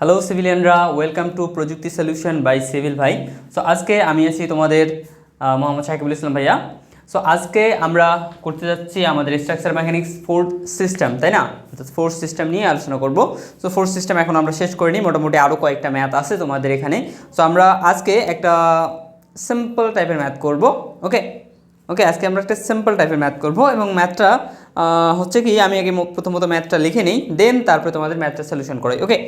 Hello সিভিলিয়ানরা welcome to Projukti solution by civil ভাই। So আজকে আমি আছি তোমাদের মোহাম্মদ সাকিবুল ইসলাম ভাইয়া। সো আজকে আমরা করতে যাচ্ছি আমাদের স্ট্রাকচার মেকানিক্স ফোর্থ সিস্টেম তাই না? ফোর্থ সিস্টেম নিয়ে আলোচনা করব। সো ফোর্থ সিস্টেম এখন আমরা শেষ করিনি, মোটামুটি আরও কয়েকটা ম্যাথ আছে তোমাদের এখানে। সো আমরা আজকে একটা সিম্পল টাইপের ম্যাথ করব ওকে ওকে আজকে আমরা একটা সিম্পল টাইপের ম্যাথ করব এবং ম্যাথটা হচ্ছে কি, আমি আগে প্রথমত ম্যাথটা লিখে নিই দেন তারপরে তোমাদের ম্যাথটা সলিউশন করাই ওকে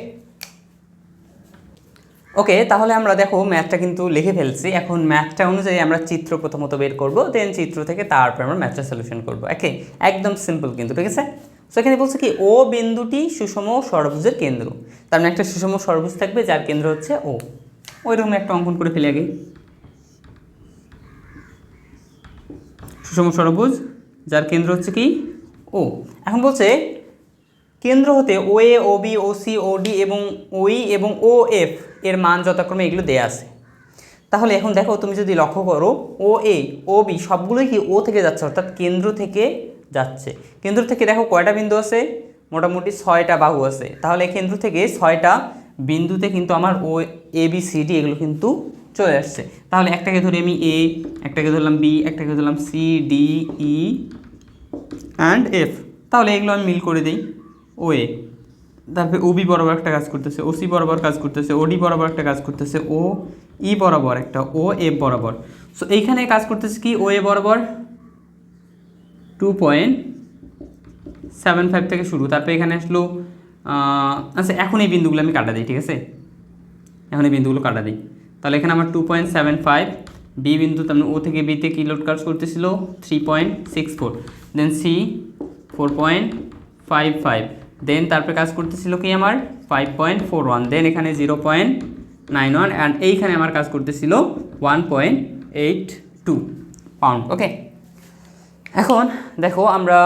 ওকে তাহলে আমরা দেখো ম্যাথটা কিন্তু লিখে ফেলছি। এখন ম্যাথটা অনুযায়ী আমরা চিত্র প্রথমত বের করব দেন চিত্র থেকে তারপর আমরা ম্যাথটা সলিউশন করব। ওকে একদম সিম্পল কিন্তু, ঠিক আছে? সো এখানে বলছে কি ও বিন্দুটি সুষম ষড়ভুজের কেন্দ্র। তার মানে একটা সুষম ষড়ভুজ থাকবে, যার কেন্দ্র হচ্ছে ও ওইরকম একটা অঙ্কন করে ফেলে আগে। সুষম ষড়ভুজ যার কেন্দ্র হচ্ছে কি? ও এখন বলছে, কেন্দ্র হতে ও এ ও বি ও সি ও ডি এবং ওই এবং ও এফ এর মান যথাক্রমে এগুলো দেয়া আছে। তাহলে এখন দেখো, তুমি যদি লক্ষ্য করো ও এ ও বি সবগুলোই কি ও থেকে যাচ্ছে, অর্থাৎ কেন্দ্র থেকে যাচ্ছে। কেন্দ্র থেকে দেখো কয়টা বিন্দু আছে? মোটামুটি ছয়টা বাহু আছে। তাহলে কেন্দ্র থেকে ছয়টা বিন্দুতে কিন্তু আমার ও এ বি সি ডি এগুলো কিন্তু চলে আসছে। তাহলে একটাকে ধরে আমি এ একটাকে ধরলাম বি একটাকে ধরলাম C D E and F তাহলে এগুলো আমি মিল করে দিই ও এ তারপরে ও বি বরাবর একটা কাজ করতেছে ও সি বরাবর কাজ করতেছে ও ডি বরাবর একটা কাজ করতেছে, ও ই বরাবর একটা, ও এফ বরাবর। সো এইখানে কাজ করতেছে কি? ও এ বরাবর টু পয়েন্ট সেভেন ফাইভ থেকে শুরু। তারপরে এখানে আসলো আচ্ছা এখন এই বিন্দুগুলো আমি কাটা দিই, ঠিক আছে? এখন এই বিন্দুগুলো কাটা দিই। তাহলে এখানে আমার two point seven five B বিন্দু, তার মানে ও থেকে বিতে কি লোড কাজ করতেছিল? Three point six four then C four point five five then তারপরে কাজ করতেছিল কি আমার? Five point four one then এখানে zero point nine one and এইখানে আমার কাজ করতেছিল one point eight two pound okay এখন দেখো আমরা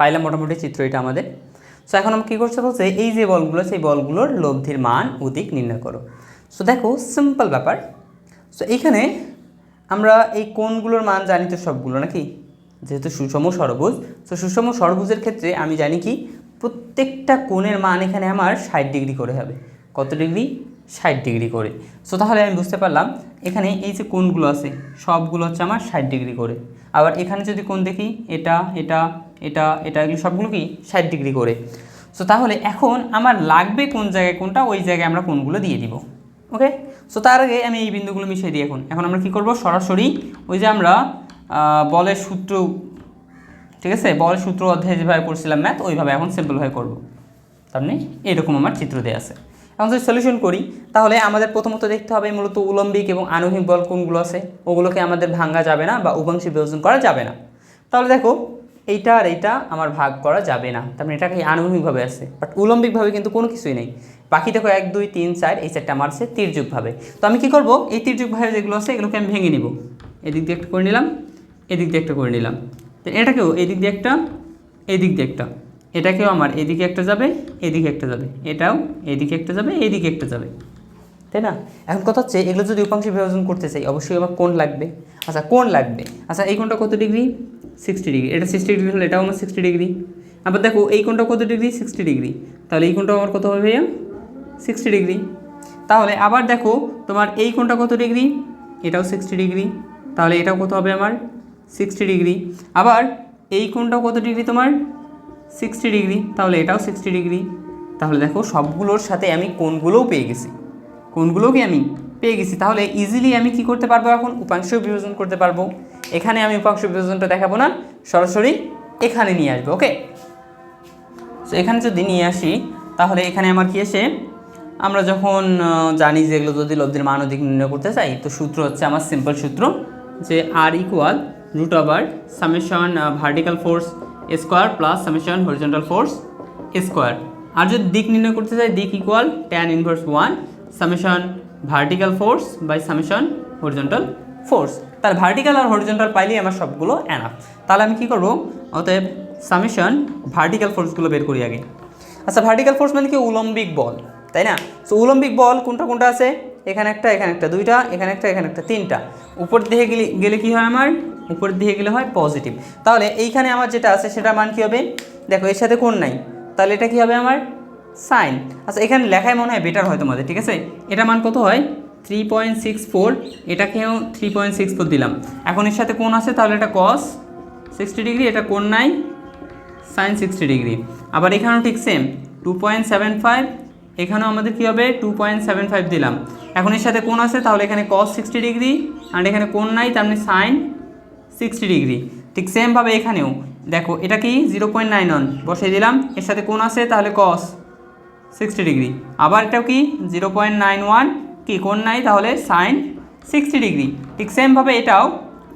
পাইলাম মোটামুটি চিত্র এটা আমাদের। সো এখন আমরা কী করছে বলছে, এই যে বলগুলো, সেই বলগুলোর লব্ধির মান অধিক নির্ণয় করো। সো দেখো সিম্পল ব্যাপার। সো এইখানে আমরা এই কোনগুলোর মান জানি তো সবগুলো নাকি? যেহেতু সুষম ষড়ভুজ তো সুষম ষড়ভুজের ক্ষেত্রে আমি জানি কি, প্রত্যেকটা কোণের মান এখানে আমার ষাট ডিগ্রি করে হবে। কত ডিগ্রি? ষাট ডিগ্রি করে। সো তাহলে আমি বুঝতে পারলাম, এখানে এই যে কোণগুলো আছে, সবগুলো হচ্ছে আমার ষাট ডিগ্রি করে। আবার এখানে যদি কোণ দেখি, এটা এটা এটা এটা, এগুলো সবগুলো কি? ষাট ডিগ্রি করে। সো তাহলে এখন আমার লাগবে কোন জায়গায় কোনটা, ওই জায়গায় আমরা কোনগুলো দিয়ে দিব। ওকে? সো তার আগে আমি এই বিন্দুগুলো মিশিয়ে দিই এখন। এখন আমরা কি করব? সরাসরি ওই যে আমরা বলের সূত্র, ঠিক আছে? বলের সূত্র অধ্যায়ে যেভাবে করছিলাম ম্যাথ ওইভাবে এখন সিম্পলভাবে করব। তার মানে এরকম আমার চিত্র দেওয়া আছে। এখন যদি সলিউশন করি, তাহলে আমাদের প্রথমত দেখতে হবে মূলত উলম্বিক এবং আণবিক বল কোনগুলো আছে। ওগুলোকে আমাদের ভাঙা যাবে না বা উপাংশে বিভাজন করা যাবে না। তাহলে দেখো, এইটা আর এইটা আমার ভাগ করা যাবে না। তার মানে এটাকে আণবিকভাবে আছে। বাট উলম্বিকভাবে কিন্তু কোনো কিছুই নেই। বাকি দেখো এক, দুই, তিন, চার, এই চারটা আমার আছে তির্যকভাবে তো আমি কি করব? এই তির্যকভাবে যেগুলো আছে, এগুলোকে আমি ভেঙে নিব। এদিক দিয়ে একটা করে নিলাম। এদিক দিয়ে একটা করে নিলাম। তো এটাকেও এদিক দিয়ে একটা, এদিক দিয়ে একটা। এটাকেও আমার এদিকে একটা যাবে, এদিকে একটা যাবে। এটাও এদিকে একটা যাবে, এদিকে একটা যাবে। তাই না? এখন কথা হচ্ছে, এগুলো যদি উপাংশে বিভাজন করতে চাই, অবশ্যই আমার কোন লাগবে। আচ্ছা কোন লাগবে। আচ্ছা এই কোনটা কত ডিগ্রি? Sixty degree. এটা সিক্সটি ডিগ্রি হলে এটাও আমার সিক্সটি ডিগ্রি। আবার দেখো, এই কোনটা কত ডিগ্রি? Sixty degree. তাহলে এই কোণটাও আমার কত হবে সিক্সটি ডিগ্রি। তাহলে আবার দেখো, তোমার এই কোনটা কত ডিগ্রি? এটাও সিক্সটি ডিগ্রি। তাহলে এটাও কত হবে আমার? Sixty degree. আবার এই কোণটাও কত ডিগ্রি তোমার? Sixty degree. তাহলে এটাও সিক্সটি ডিগ্রি। তাহলে দেখো সবগুলোর সাথে আমি কোনগুলোও পেয়ে গেছি। কোনগুলোকে আমি পেয়ে গেছি। তাহলে ইজিলি আমি কি করতে পারব এখন? উপাংশ বিভাজন করতে পারব। এখানে আমি উপাংশ বিভাজনটা দেখাবো না। সরাসরি এখানে নিয়ে আসব ওকে সো এখানে যদি নিয়ে আসি, তাহলে এখানে আমার কি আসে? আমরা যখন জানি যে এগুলো যদি লব্ধির মান অধিক নির্ণয় করতে চাই, তো সূত্র হচ্ছে আমার সিম্পল সূত্র যে R equal root over summation vertical force square plus summation horizontal force square আর যদি দিক নির্ণয় করতে চাই, দিক equal tan inverse one summation vertical force by summation horizontal force তার ভার্টিক্যাল আর হরিজন্টাল পাইলেই আমার সবগুলো অ্যানাফ তাহলে আমি কি করব? অতএব সামেশন ভার্টিক্যাল ফোর্সগুলো বের করি আগে। আচ্ছা ভার্টিক্যাল ফোর্স মানে কি? উলম্বিক বল, তাই না? সো উলম্বিক বল কোনটা কোনটা আছে? এখানে একটা এখানে একটা, দুইটা, এখানে একটা এখানে একটা, তিনটা। উপর দিকে গেলে গেলে কি হয় আমার? উপর দিকে গেলে হয় পজিটিভ তাহলে এইখানে আমার যেটা আছে সেটা মান কি হবে? দেখো, এর সাথে কোন নাই। তাহলে এটা কি হবে আমার? সাইন আচ্ছা এখানে লেখায় মনে হয় বেটার হয় তোমাদের, ঠিক আছে? এটা মান কত হয়? থ্রি পয়েন্ট সিক্স ফোর এটাকেও থ্রি পয়েন্ট সিক্স ফোর দিলাম। এখন এর সাথে কোন আছে, তাহলে এটা কস সিক্সটি ডিগ্রি এটা কোন নাই সাইন সিক্সটি ডিগ্রি আবার এখানেও ঠিক same two point seven five এখানেও আমাদের কী হবে? টু পয়েন্ট সেভেন ফাইভ দিলাম। এখন এর সাথে কোন আছে, তাহলে এখানে কস সিক্সটি ডিগ্রি আর এখানে কোন নাই, তার মানে সাইন সিক্সটি ডিগ্রি ঠিক সেমভাবে এখানেও। দেখো, এটা কি? জিরো পয়েন্ট নাইন ওয়ান বসিয়ে দিলাম। এর সাথে কোন আছে, তাহলে কস সিক্সটি ডিগ্রি আবার এটাও কি? জিরো পয়েন্ট নাইন ওয়ান কি কোন নাই, তাহলে সাইন সিক্সটি ডিগ্রি ঠিক সেমভাবে এটাও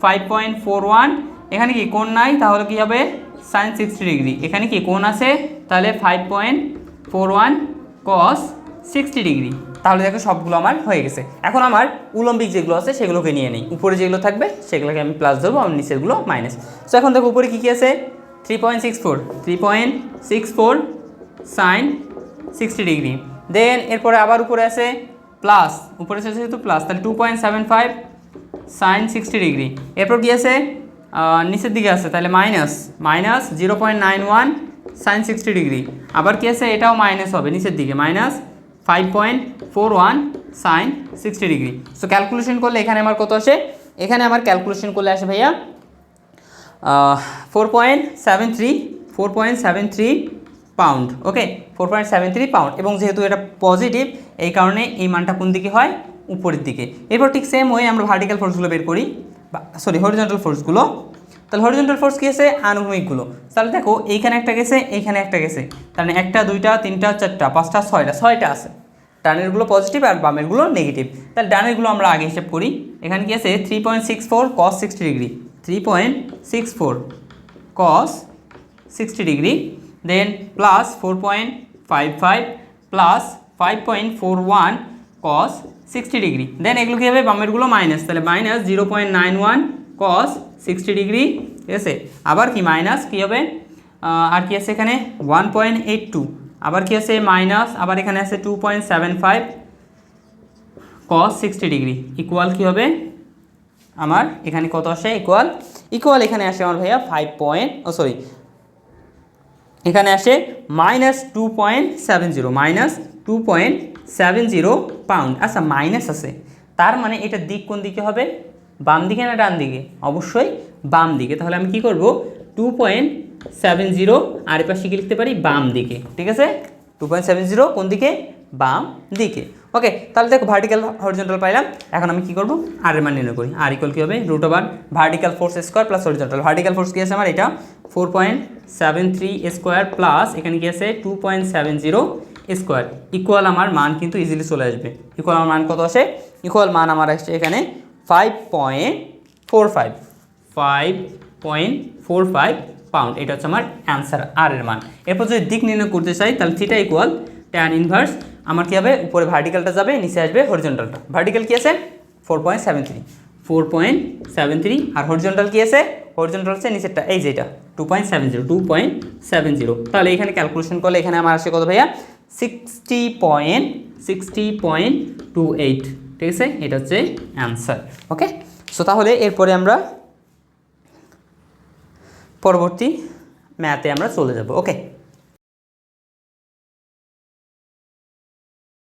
ফাইভ পয়েন্ট ফোর ওয়ান এখানে কি কোন নাই, তাহলে কি হবে? সাইন সিক্সটি ডিগ্রি এখানে কি কোন আছে? তাহলে five point four one cos sixty degree তাহলে দেখো সবগুলো আমার হয়ে গেছে। এখন আমার উলম্বিক যেগুলো আছে সেগুলোকে নিয়ে নিই। উপরে যেগুলো থাকবে সেগুলোকে আমি প্লাস ধরবো আমার নিচেরগুলো মাইনাস তো এখন দেখো উপরে কী কী আছে? Three point six four three point six four sine sixty degree then এরপরে আবার উপরে আছে প্লাস উপরে আছে যেহেতু প্লাস তাহলে two point seven five sine sixty degree এরপর কি আছে? নিচের দিকে আছে, তাহলে minus minus zero point nine one sine sixty degree আবার কি আছে? এটাও মাইনাস হবে, নিচের দিকে। Minus five point four one sine sixty degree. So calculation করলে এখানে আমার কত আসে? এখানে আমার ক্যালকুলেশন করলে আসে ভাইয়া four point seven three four point seven three pound okay four point seven three pound এবং যেহেতু এটা পজিটিভ এই কারণে এই মানটা কোন দিকে হয়? উপরের দিকে। এরপর ঠিক সেম ওয়ে আমরা ভার্টিক্যাল ফোর্সগুলো বের করি। সরি হরিজন্টাল ফোর্সগুলো তাহলে হরিজন্টাল ফোর্স কী আছে? আনুভূমিকগুলো তাহলে দেখো, এইখানে একটা গেছে, এইখানে একটা গেছে। তাহলে একটা, দুইটা, তিনটা, চারটা, পাঁচটা, ছয়টা ছয়টা আছে। ডানেরগুলো পজিটিভ আর বামেরগুলো নেগেটিভ তাহলে ডানেরগুলো আমরা আগে হিসেব করি। এখানে কি আছে? Three point six four cos sixty degree three point six four cos sixty degree then plus four point five five plus five point four one cos sixty degree then এগুলো কী হবে? বামেরগুলো মাইনাস তাহলে minus zero point nine one cos sixty degree আছে? আবার কি? Minus কী হবে? আর কি আছে এখানে? ওয়ান পয়েন্ট এইট টু আবার কি আছে? মাইনাস, আবার এখানে আছে two point seven five cos sixty degree equal কী হবে? আমার এখানে কত আসে? ইকুয়াল ইকুয়াল এখানে আসে আমার ভাইয়া ফাইভ পয়েন্ট ও সরি এখানে আসে minus two point seven zero minus two point seven zero pound আচ্ছা মাইনাস আছে। তার মানে এটার দিক কোন দিকে হবে? বাম দিকে না ডান দিকে? অবশ্যই বাম দিকে। তাহলে আমি কি করব? টু পয়েন্ট সেভেন জিরো আর এপাশে কি লিখতে পারি বাম দিকে, ঠিক আছে? টু পয়েন্ট সেভেন জিরো কোন দিকে? বাম দিকে। ওকে তাহলে দেখো ভার্টিক্যাল হরিজন্টাল পাইলাম। এখন আমি কি করব? আর মান নির্ণয় করি। আর ইকুয়াল কী হবে? Root over vertical force square plus horizontal vertical force কী আছে আমার? এটা four point seven three square plus এখানে কি আছে? Two point seven zero square equal আমার মান কিন্তু ইজিলি চলে আসবে। ইকুয়াল আমার মান কত আসে? ইকুয়াল মান আমার আসছে এখানে five point four five five point four five pound এটা হচ্ছে আমার অ্যান্সার আর এর মান। এরপর যদি দিক নির্ণয় করতে চাই, তাহলে থিটা ইকুয়াল ট্যান ইনভার্স আমার কী হবে? উপরে ভার্টিক্যালটা যাবে, নিচে আসবে হরিজন্টালটা ভার্টিক্যাল কী আছে? Four point seven three four point seven three আর হরিজন্টাল কী আছে? হরিজন্টাল হচ্ছে নিচেরটা, এই যেটা two point seven zero two point seven zero তাহলে এখানে ক্যালকুলেশন করলে এখানে আমার আসে কত ভাইয়া? Sixty point sixty point two eight ঠিক আছে? এটা হচ্ছে অ্যান্সার ওকে সো তাহলে এরপরে আমরা পরবর্তী ম্যাথে আমরা চলে যাব। ওকে